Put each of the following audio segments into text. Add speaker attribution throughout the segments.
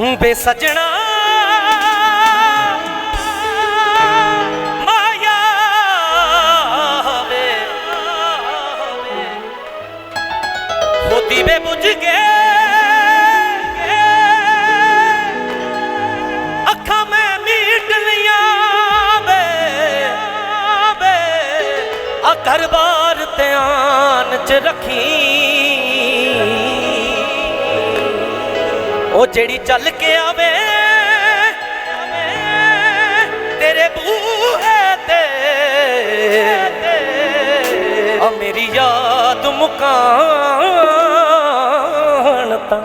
Speaker 1: ਬੇ ਸਜਣਾ ਮਾਇਆ ਵੇ ਹੋਤੀ ਵੇ ਬੁਝ ਗਏ। ਅੱਖਾਂ ਮੈਂ ਮੀਟ ਲੀਆਂ ਵੇ ਵੇ। ਆ ਘਰ-ਬਾਰ ਧਿਆਨ ਚ ਰੱਖੀ। ਉਹ ਜਿਹੜੀ ਚੱਲ ਕੇ ਆਵੇ, ਤੇਰੇ ਬੂਹੇ ਤੇ। ਆ ਮੇਰੀ ਯਾਦ ਮੁਕਾਨ ਤਾਂ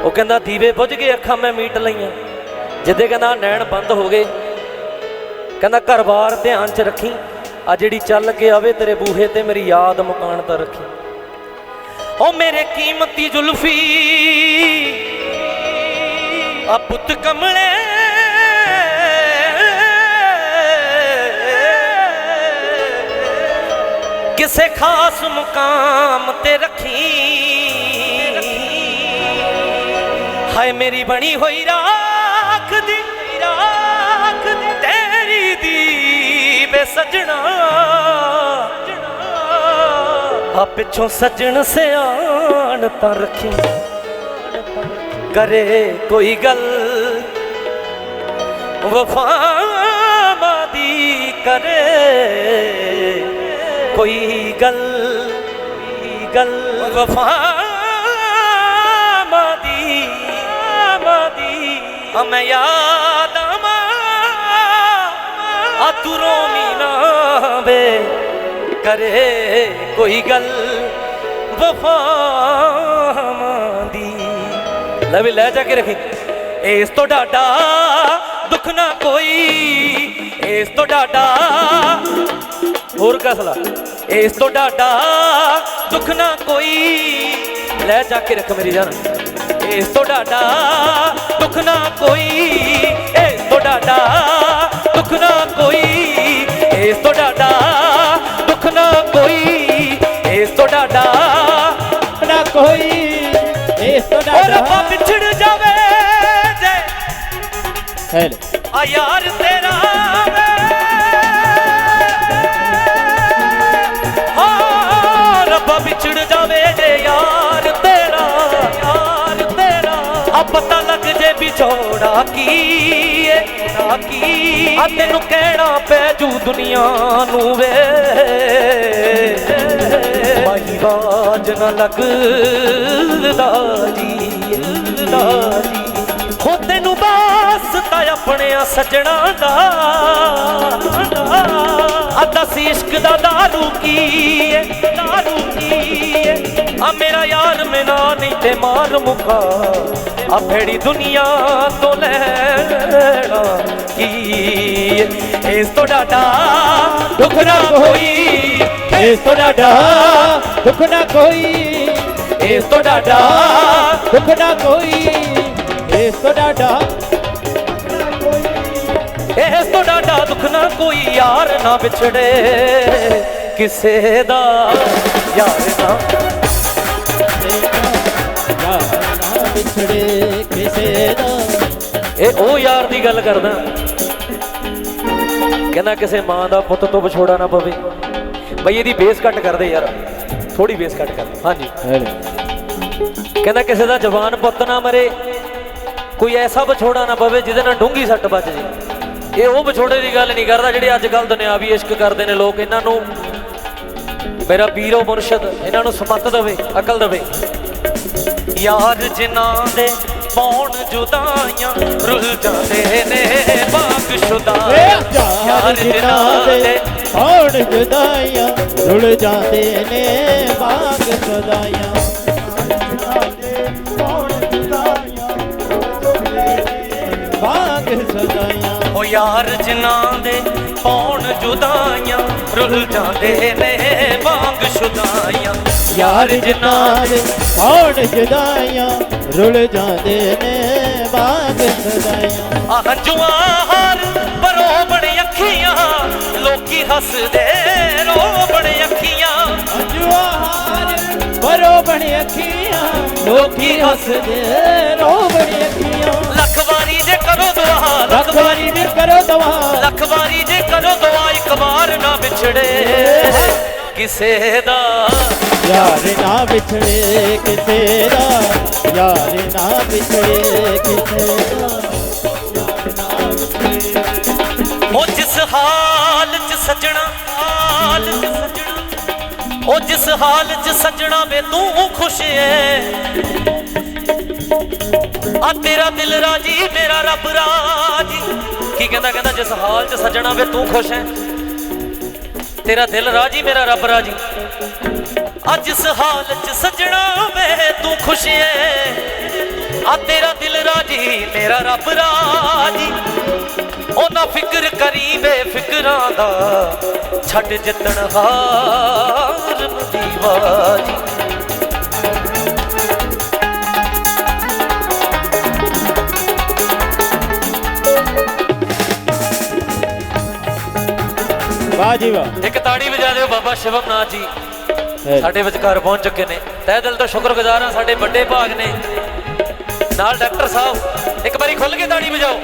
Speaker 1: ਉਹ ਕਹਿੰਦਾ, ਦੀਵੇ ਬੁਝ ਗਏ, ਅੱਖਾਂ ਮੈਂ ਮੀਟ ਲਈਆਂ। ਜਿੱਦੇ ਕਹਿੰਦਾ, ਨੈਣ ਬੰਦ ਹੋ ਗਏ। ਕਹਿੰਦਾ, ਘਰ-ਬਾਰ ਧਿਆਨ ਚ ਰੱਖੀ। ਆ ਜਿਹੜੀ ਚੱਲ ਕੇ ਆਵੇ, ਤੇਰੇ ਬੂਹੇ ਤੇ ਮੇਰੀ ਯਾਦ ਮੁਕਾਨ ਤਾਂ ਰੱਖੀ। ਓ ਮੇਰੇ ਕੀਮਤੀ ਜ਼ੁਲਫੀ, ਆ ਪੁੱਤ ਕਮਲੇ। ਕਿਸੇ ਖਾਸ ਮੁਕਾਮ ਤੇ ਰੱਖੀ। ਹਾਏ ਮੇਰੀ ਬਣੀ ਹੋਈ ਰਾਖ ਦੀ ਰਾਖ ਦੀ ਤੇਰੀ ਦੀ ਬੇ ਸਜਣਾ। ਆ ਪਿੱਛੋਂ ਸੱਜਣ ਸਿਆਣ ਤਾਂ ਰੱਖੀ। ਕਰੇ ਕੋਈ ਗੱਲ। ਵਫਾ ਦੀ ਕਰੇ ਕੋਈ ਗੱਲ। ਗੱਲ ਵਫਾ ਦੀ ਦੀ ਆ ਯਾਦ ਆਵਾਂ। ਆ ਤੂੰ ਕਰੇ ਕੋਈ ਗੱਲ ਵਫਾਵਾਂ ਦੀ ਲੈ ਵੀ ਲੈ ਜਾ ਕੇ ਰੱਖੀ। ਇਸ ਤੋਂ ਡਾਡਾ ਦੁੱਖ ਨਾ ਕੋਈ। ਇਸ ਤੋਂ ਡਾਡਾ ਹੋਰ ਕਸਲਾ ਇਸ ਤੋਂ ਡਾਡਾ ਦੁੱਖ ਨਾ ਕੋਈ। ਲੈ ਜਾ ਕੇ ਰੱਖ ਮੇਰੀ ਜਾਨ। ਇਸ ਤੋਂ ਡਾਡਾ ਦੁੱਖ ਨਾ ਕੋਈ। ਇਸ ਤੋਂ ਡਾਡਾ ਦੁੱਖ ਨਾ ਕੋਈ। ਇਸ ਤੋਂ ਡਾਡਾ ਨਾ ਕੋਈ ਇਸ ਤੋਂ ਡਾਡਾ
Speaker 2: ਨਾ ਕੋਈ ਇਸ ਤੋਂ
Speaker 1: ਓ ਰੱਬਾ
Speaker 2: ਡਾਡਾ
Speaker 1: ਵਿਛੜ ਜਾਵੇ ਜੇ।
Speaker 2: ਹੈ ਲੈ
Speaker 1: ਆ ਯਾਰ ਤੇਰਾ ਵਿਛੜ ਜਾਵੇ ਜੇ ਯਾਰ ਤੇਰਾ ਯਾਰ ਤੇਰਾ। ਆ ਪਤਾ ਲੱਗ ਜੇ ਵਿਛੋੜਾ ਕੀ। ਨਾ ਕੀ? ਆ ਤੈਨੂੰ ਕਹਿਣਾ ਪੈ ਜੂ ਦੁਨੀਆ ਨੂੰ ਵੇ? ਮਾਈ ਬਾਜ ਨਾ ਲੱਗਦਾ ਜੀ, ਲੱਗਦਾ ਹੋ ਤੈਨੂੰ ਬਾਸ ਤਾਂ ਆਪਣਿਆਂ ਸੱਜਣਾ ਦਾ ਅੱਧਾ ਸੀ ਇਸ਼ਕ ਦਾ ਦਾਰੂ ਕੀ ਏ? ਦਾਰੂ ਕੀ? ਆ ਮੇਰਾ ਯਾਰ ਮੇਨਾ ਨਹੀਂ ਤੇ ਮਾਰ ਮੁਕਾ। ਆ ਫੇੜੀ ਦੁਨੀਆ ਤੋਂ ਲੈਣਾ ਕੀ? ਏ ਇਸ ਤੋਂ ਡਾਟਾ ਦੁੱਖ ਨਾ ਕੋਈ।
Speaker 2: ਇਸ ਤੋਂ ਡਾਡਾ ਦੁੱਖ ਨਾ ਕੋਈ।
Speaker 1: ਇਸ ਤੋਂ ਡਾਟਾ
Speaker 2: ਦੁੱਖ ਨਾ ਕੋਈ। ਇਸ ਤੋਂ ਡਾਡਾ
Speaker 1: ਇਸ ਤੋਂ ਡਾਡਾ ਦੁੱਖ ਨਾ ਕੋਈ। ਯਾਰ ਨਾ ਵਿਛੜੇ ਕਿਸੇ ਦਾ। ਯਾਰ ਨਾ ਇਹ ਉਹ ਯਾਰ ਦੀ ਗੱਲ ਕਰਦਾ। ਕਹਿੰਦਾ ਕਿਸੇ ਮਾਂ ਦਾ ਪੁੱਤ ਤੋਂ ਵਿਛੋੜਾ ਨਾ ਪਵੇ। ਬਈ ਇਹਦੀ ਬੇਸ ਕੱਟ ਕਰਦੇ ਯਾਰ। ਥੋੜੀ ਬੇਸ ਕੱਟ ਕਰ। ਹਾਂਜੀ। ਕਹਿੰਦਾ ਕਿਸੇ ਦਾ ਜਵਾਨ ਪੁੱਤ ਨਾ ਮਰੇ। ਕੋਈ ਐਸਾ ਵਿਛੋੜਾ ਨਾ ਪਵੇ ਜਿਹਦੇ ਨਾਲ ਡੂੰਗੀ ਸੱਟ ਵੱਜ ਜੇ। ਇਹ ਉਹ ਵਿਛੋੜੇ ਦੀ ਗੱਲ ਨਹੀਂ ਕਰਦਾ ਜਿਹੜੇ ਅੱਜ ਕੱਲ ਦੁਨਿਆਵੀ ਇਸ਼ਕ ਕਰਦੇ ਨੇ ਲੋਕ। ਇਹਨਾਂ ਨੂੰ ਮੇਰਾ ਪੀਰੋ ਮੁਰਸ਼ਦ ਇਹਨਾਂ ਨੂੰ ਸਮਤ ਦੇਵੇ ਅਕਲ ਦੇਵੇ। ਯਾਰ ਜਿਨ੍ਹਾਂ ਦੇ ਪੌਣ ਜੁਦਾਈਆਂ ਰੁੱਲ ਜਾਂਦੇ ਨੇ ਬਾਗਸ਼ੁਦਾ
Speaker 2: ਯਾਰ ਜਿਨ੍ਹਾਂ ਦੇ ਹੌਣ ਜੁਦਾਈਆਂ ਰੁਲ ਜਾਂਦੇ ਨੇ ਬਾਗ ਸਦਾਈਆਂ। ਬਾਗ ਸਦਾਈਆਂ।
Speaker 1: ਉਹ ਯਾਰ ਜਿਨ੍ਹਾਂ ਦੇ ਪੌਣ ਜੁਦਾਈਆਂ ਰੁੱਲ ਜਾਂਦੇ ਨੇ ਬਾਗਸ਼ੁਦਾਈਆਂ
Speaker 2: ਯਾਰ ਜਿਨ੍ਹਾਂ ਦੇ ਹੌਣ ਜੁਦਾਈਆਂ ਰੁਲ ਜਾਂਦੇ ਨੇ ਬਾਗ ਸਦਾਈਆਂ
Speaker 1: ਆ ਹੰਝੂਆਂ ਹਾਰ ਪਰੋਬਣ ਅੱਖੀਆਂ ਲੋਕੀ ਹੱਸਦੇ ਰੋਬਣ ਅੱਖੀਆਂ।
Speaker 2: ਅੰਜੂਆ ਹਾਰ ਪਰੋ ਬਣੀ ਅੱਖੀਆਂ ਲੋਕੀ ਹੱਸਦੇ ਰੋ ਬਣੀ ਅੱਖੀਆਂ।
Speaker 1: ਲੱਖ ਵਾਰੀ ਜੇ ਕਰੋ ਦੁਆ
Speaker 2: ਲੱਖ ਵਾਰੀ ਦਿਲ ਕਰੋ ਦਵਾ
Speaker 1: ਲੱਖ ਵਾਰੀ ਜੇ ਕਰੋ ਦੁਆ ਇੱਕ ਵਾਰ ਨਾ ਵਿਛੜੇ। ਕਿਸੇ ਦਾ।
Speaker 2: ਯਾਰ ਨਾ ਵਿਛੜੇ ਕਿਸੇ ਦਾ। ਯਾਰ ਨਾ ਵਿਛੜੇ ਕਿਸੇ ਦਾ।
Speaker 1: ਉਹ ਜਿਸ ਹਾਲ ਚ ਸਜਣਾ ਹਾਲ ਚ ਸਜਣਾ। ਉਹ ਜਿਸ ਹਾਲ ਚ ਸਜਣਾ ਵੇ ਤੂੰ ਖੁਸ਼ ਏ ਆ ਤੇਰਾ ਦਿਲ ਰਾਜੀ ਮੇਰਾ ਰੱਬ ਰਾਜੀ। ਕੀ ਕਹਿੰਦਾ ਕਹਿੰਦਾ ਜਿਸ ਹਾਲ ਚ ਸਜਣਾ ਵੇ ਤੂੰ ਖੁਸ਼ ਏ ਤੇਰਾ ਦਿਲ ਰਾਜੀ, ਮੇਰਾ ਰੱਬ ਰਾਜੀ। ਅੱਜ ਇਸ ਹਾਲ ਚ ਸਜਣਾ ਵੇ, ਤੂੰ ਖੁਸ਼ ਏ। ਆ ਤੇਰਾ ਦਿਲ ਰਾਜੀ, ਮੇਰਾ ਰੱਬ ਰਾਜੀ। ਉਹ ਨਾ ਫਿਕਰ ਕਰੀ ਬੇਫਿਕਰਾਂ ਦਾ। ਛੱਡ ਜਿੱਤਣ ਹਾਰ ਨੂੰ ਦੀਵਾਜੀ
Speaker 2: ਵਾਹ ਜੀ ਵਾਹ
Speaker 1: ਇੱਕ ਤਾੜੀ ਵਜਾ ਦਿਓ ਬਾਬਾ ਸ਼ਿਵਮ ਨਾਥ ਜੀ। ਸਾਡੇ ਵਿਚਕਾਰ ਪਹੁੰਚ ਚੁੱਕੇ ਨੇ। ਤਹਿ ਦਿਲ ਤੋਂ ਸ਼ੁਕਰਗੁਜ਼ਾਰ ਹਾਂ ਸਾਡੇ ਵੱਡੇ ਭਾਗ ਨੇ। ਨਾਲ ਡਾਕਟਰ ਸਾਹਿਬ ਇੱਕ ਵਾਰੀ ਖੁੱਲ ਕੇ ਤਾੜੀ ਵਜਾਓ।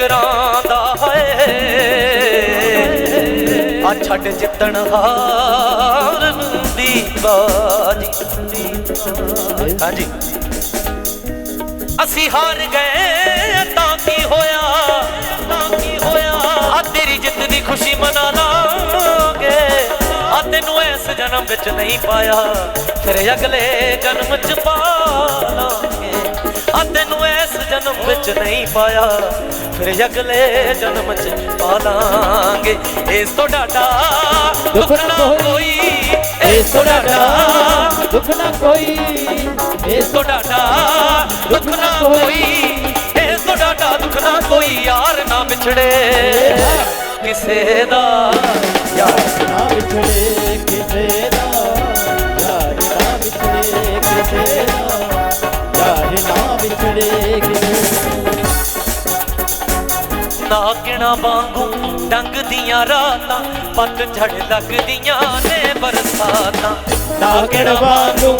Speaker 1: ਵੇ ਹੈ ਆ ਛੱਡ ਜਿੱਤਣ ਹਾਰ ਨੂੰ ਦੀ ਬਾਜੀ। ਹਾਂਜੀ। ਅਸੀਂ ਹਾਰ ਗਏ ਤਾਂ ਕੀ ਹੋਇਆ ਤਾਂ ਕੀ ਹੋਇਆ? ਆ ਤੇਰੀ ਜਿੱਤ ਦੀ ਖੁਸ਼ੀ ਮਨਾ ਲਾਂਗੇ ਆ ਤੈਨੂੰ ਇਸ ਜਨਮ ਵਿੱਚ ਨਹੀਂ ਪਾਇਆ। ਫਿਰ ਅਗਲੇ ਜਨਮ ਚ ਪਾ ਲਾਂਗੇ। ਆ ਤੈਨੂੰ ਇਸ ਜਨਮ ਵਿੱਚ ਨਹੀਂ ਪਾਇਆ। ਫਿਰ ਅਗਲੇ ਜਨਮ ਚ ਪਾ ਲਾਂਗੇ। ਇਸ ਤੋਂ ਡਾਡਾ ਦੁੱਖ ਨਾ ਕੋਈ। ਇਸ ਤੋਂ ਡਾਡਾ
Speaker 2: ਦੁੱਖ ਨਾ ਕੋਈ।
Speaker 1: ਇਸ ਤੋਂ ਡਾਡਾ ਦੁੱਖ ਨਾ ਕੋਈ। ਇਸ ਤੋਂ ਡਾਡਾ ਦੁੱਖ ਨਾ ਕੋਈ। ਯਾਰ ਨਾ ਵਿਛੜੇ ਕਿਸੇ ਦਾ।
Speaker 2: ਯਾਰ ਨਾ ਵਿਛੜੇ
Speaker 1: ਕਿਣਾ ਵਾਂਗੂ ਡੰਗ ਦੀਆਂ ਰਾਤਾਂ ਪੱਤ ਝੜ ਲੱਗਦੀਆਂ ਨੇ ਬਰਸਾਤਾਂ।
Speaker 2: ਨਾਗਣ ਵਾਂਗੂ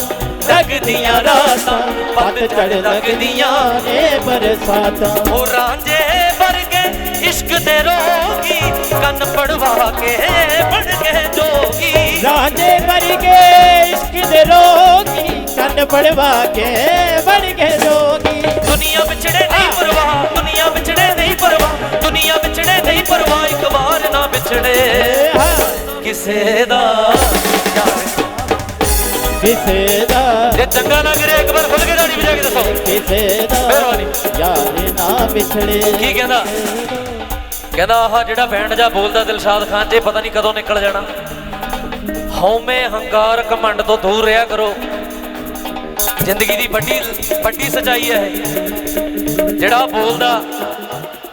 Speaker 1: ਲੱਗਦੀਆਂ ਰਾਤਾਂ
Speaker 2: ਪੱਤ ਚੜ ਲੱਗਦੀਆਂ ਨੇ ਬਰਸਾਤਾਂ।
Speaker 1: ਉਹ ਰਾਂਝੇ ਵਰਗੇ ਇਸ਼ਕ ਦੇ ਰੋਗੀ ਕੰਨ ਪੜਵਾ ਕੇ ਬਣ ਗਏ ਜੋਗੀ।
Speaker 2: ਰਾਂਝੇ ਵਰਗੇ ਇਸ਼ਕ ਦੇ ਰੋਗੀ ਕੰਨ ਪੜਵਾ ਕੇ ਬਣ ਗਏ ਜੋਗੀ।
Speaker 1: ਦੁਨੀਆ ਵਿਛੜੇ ਨਹੀਂ ਪਰਵਾਹ ਵਿਛੜੇ ਨਹੀਂ ਪਰਵਾਹ ਇੱਕ ਵਾਰ ਨਾ ਵਿਛੜੇ ਕਿਸੇ ਦਾ
Speaker 2: ਕਿਸੇ ਦਾ
Speaker 1: ਜੇ ਚੰਗਾ ਲੱਗ ਰਿਹਾ ਇੱਕ ਵਾਰ ਖੁੱਲ ਕੇ ਦਾੜੀ ਵਜਾ ਕੇ ਦੱਸੋ
Speaker 2: ਕਿਸੇ ਦਾ
Speaker 1: ਮਿਹਰਬਾਨੀ।
Speaker 2: ਯਾਰ ਨਾ ਵਿਛੜੇ
Speaker 1: ਕੀ ਕਹਿੰਦਾ? ਕਹਿੰਦਾ ਆਹ ਜਿਹੜਾ ਬੈਂਡ ਜਾ ਬੋਲਦਾ ਦਿਲਸ਼ਾਦ ਖਾਨ ਜੇ ਪਤਾ ਨਹੀਂ ਕਦੋਂ ਨਿਕਲ ਜਾਣਾ। ਹਉਮੈ ਹੰਕਾਰ ਕਮੰਡ ਤੋਂ ਦੂਰ ਰਿਹਾ ਕਰੋ। ਜ਼ਿੰਦਗੀ ਦੀ ਵੱਡੀ ਵੱਡੀ ਸਚਾਈ ਹੈ। ਜਿਹੜਾ ਬੋਲਦਾ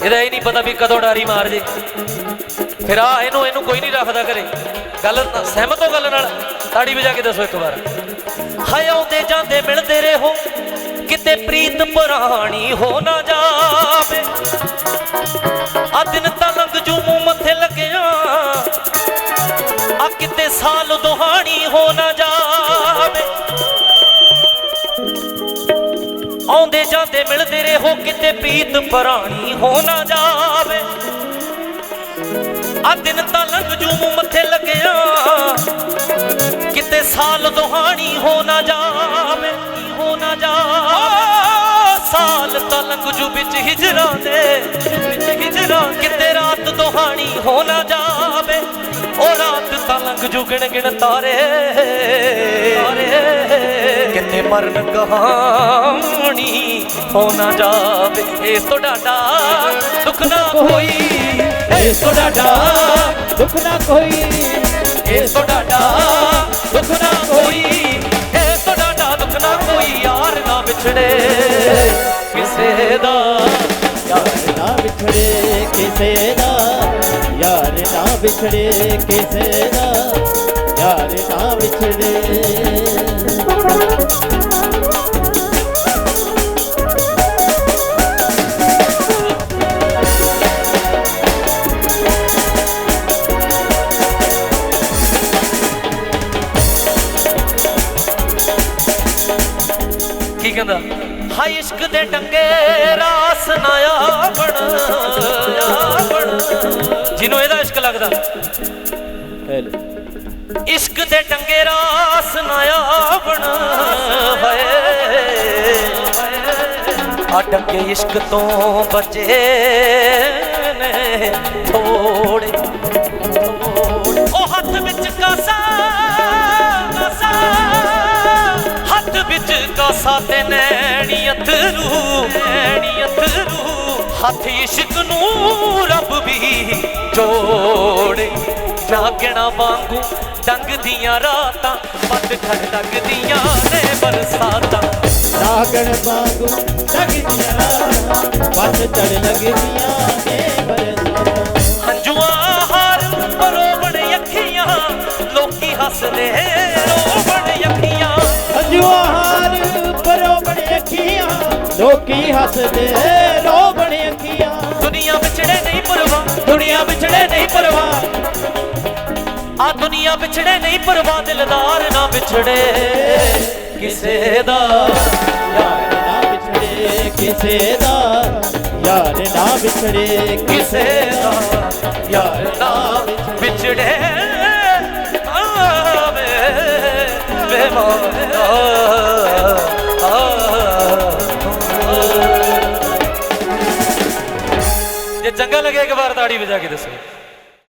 Speaker 1: ਇਹਦਾ ਇਹ ਨਹੀਂ ਪਤਾ ਵੀ ਕਦੋਂ ਡਾਰੀ ਮਾਰ ਜੇ। ਫਿਰ ਆ ਇਹਨੂੰ ਇਹਨੂੰ ਕੋਈ ਨਹੀਂ ਰੱਖਦਾ ਘਰੇ। ਗੱਲ ਸਹਿਮਤ ਹੋ ਗੱਲ ਨਾਲ। ਤਾੜੀ ਵਜਾ ਕੇ ਦੱਸੋ ਇੱਕ ਵਾਰ। ਹਾਏ ਆਉਂਦੇ ਜਾਂਦੇ ਮਿਲਦੇ ਰਹੋ। ਕਿਤੇ ਪ੍ਰੀਤ ਪੁਰਾਣੀ ਹੋ ਨਾ ਜਾਵੇ। ਆ ਦਿਨ ਤਾਂ ਲੰਘ ਜੂ, ਮੂੰਹ ਮੱਥੇ ਲੱਗਿਆ। ਆ ਕਿਤੇ ਸਾਲ ਦੁਹਾਣੀ ਹੋ ਨਾ ਜਾ ਮਿਲਦੇ ਕਿਤੇ ਪੀਤ ਪੁਰਾਣੀ ਹੋ ਨਾ ਜਾਵੇ। ਆ ਦਿਨ ਤਾਂ ਲੰਘ ਜੂ ਮੱਥੇ ਲੱਗਿਆ। ਕਿਤੇ ਸਾਲ ਦੁਹਾਣੀ ਹੋ ਨਾ ਜਾਵੇ, ਹੋ ਨਾ ਜਾਵੇ। ਸਾਲ ਤਾਂ ਲੰਘ ਜੂ ਵਿੱਚ ਹਿਜਰਾ ਦੇ, ਵਿੱਚ ਹਿਜਰਾਂ, ਕਿਤੇ ਰਾਤ ਦੁਹਾਣੀ ਹੋ ਨਾ ਜਾਵੇ। ਤਾਂ ਜੂ ਗਿਣ ਗਿਣ ਤਾਰੇ। ਤਾਰੇ ਕਿਤੇ ਮਰਨ ਕਹਾਣੀ ਹੋ ਨਾ ਜਾਵੇ ਇਸ ਤੋਂ ਡਾਡਾ ਦੁੱਖ ਨਾ ਕੋਈ। ਇਸ ਤੋਂ ਡਾਡਾ
Speaker 2: ਦੁੱਖ ਨਾ ਕੋਈ।
Speaker 1: ਇਸ ਤੋਂ ਡਾਡਾ ਦੁੱਖ ਨਾ ਕੋਈ। ਇਸ ਤੋਂ ਡਾਡਾ ਦੁੱਖ ਨਾ ਕੋਈ, ਯਾਰ ਨਾ ਵਿਛੜੇ। ਕਿਸੇ ਦਾ
Speaker 2: ਯਾਰ ਨਾ ਵਿਛੜੇ ਕਿਸੇ ਦਾ, ਯਾਰ ਨਾ ਵਿਛੜੇ ਕਿਸੇ ਦਾ, ਯਾਰ ਨਾ ਵਿਛੜੇ।
Speaker 1: ਕੀ ਕਹਿੰਦਾ? ਹਾਏ ਇਸ਼ਕ ਦੇ ਟੰਗੇ ਇਸ਼ਕ ਦੇ ਡੰਗੇ ਰਾਸ ਨਾ ਆਵਣ, ਹਾਏ। ਆ ਟੰਗੇ ਇਸ਼ਕ ਤੋਂ ਬਚੇ ਨੇ ਥੋੜੇ ਉਹ ਹੱਥ ਵਿੱਚ ਕਾਸਾ ਕਾਸਾ। ਹੱਥ ਵਿੱਚ ਕਾਸਾ ਤੇ ਨੈਣੀ ਅਥਰੂ ਨੈਣੀ ਅਥਰੂ। ਹੱਥ ਇਸ਼ਕ ਨੂੰ ਰੱਬ ਵੀ ਜੋੜੇ। ਜਾਗਣਾ ਵਾਂਗੂ ਡੰਗ ਦੀਆਂ ਰਾਤਾਂ ਖੜ ਲੱਗਦੀਆਂ ਨੇ ਬਰਸਾਤਾਂ।
Speaker 2: ਨਾਗਣ ਵਾਂਗੂ ਲੱਗਦੀਆਂ ਪੱਤ ਚੜ ਲੱਗਦੀਆਂ ਨੇ ਬਰਸਾਤਾਂ।
Speaker 1: ਹੰਝੂਆਂ ਹਾਰ ਪਰੋਵਣ ਅੱਖੀਆਂ ਲੋਕੀ ਹੱਸਦੇ ਰੋਵਣ ਅੱਖੀਆਂ।
Speaker 2: ਹੰਝੂਆਂ ਹਾਰ ਪਰੋ ਬਣੇ ਅੱਖੀਆਂ ਲੋਕੀ ਹੱਸਦੇ ਰੋ ਬਣੇ ਅੱਖੀਆਂ।
Speaker 1: ਦੁਨੀਆ ਵਿਛੜੇ ਨਹੀਂ ਪਰਵਾਹ
Speaker 2: ਦੁਨੀਆ ਵਿਛੜੇ ਨਹੀਂ ਪਰਵਾਹ।
Speaker 1: ਆ ਦੁਨੀਆ ਵਿਛੜੇ ਨਹੀਂ, ਪਰਵਾਹ ਦਿਲਦਾਰ ਨਾ ਵਿਛੜੇ। ਕਿਸੇ ਦਾ
Speaker 2: ਯਾਰ ਨਾ ਵਿਛੜੇ, ਕਿਸੇ ਦਾ ਯਾਰ ਨਾ ਵਿਛੜੇ।
Speaker 1: ਕਿਸੇ ਦਾ ਯਾਰ ਨਾ ਵਿਛੜੇ। ਆਵੇ, ਬੇਮਾਨਾ। ਜੇ ਚੰਗਾ ਲੱਗੇ, ਇੱਕ ਵਾਰ ਤਾੜੀ ਵਜਾ ਕੇ ਦੱਸੋ।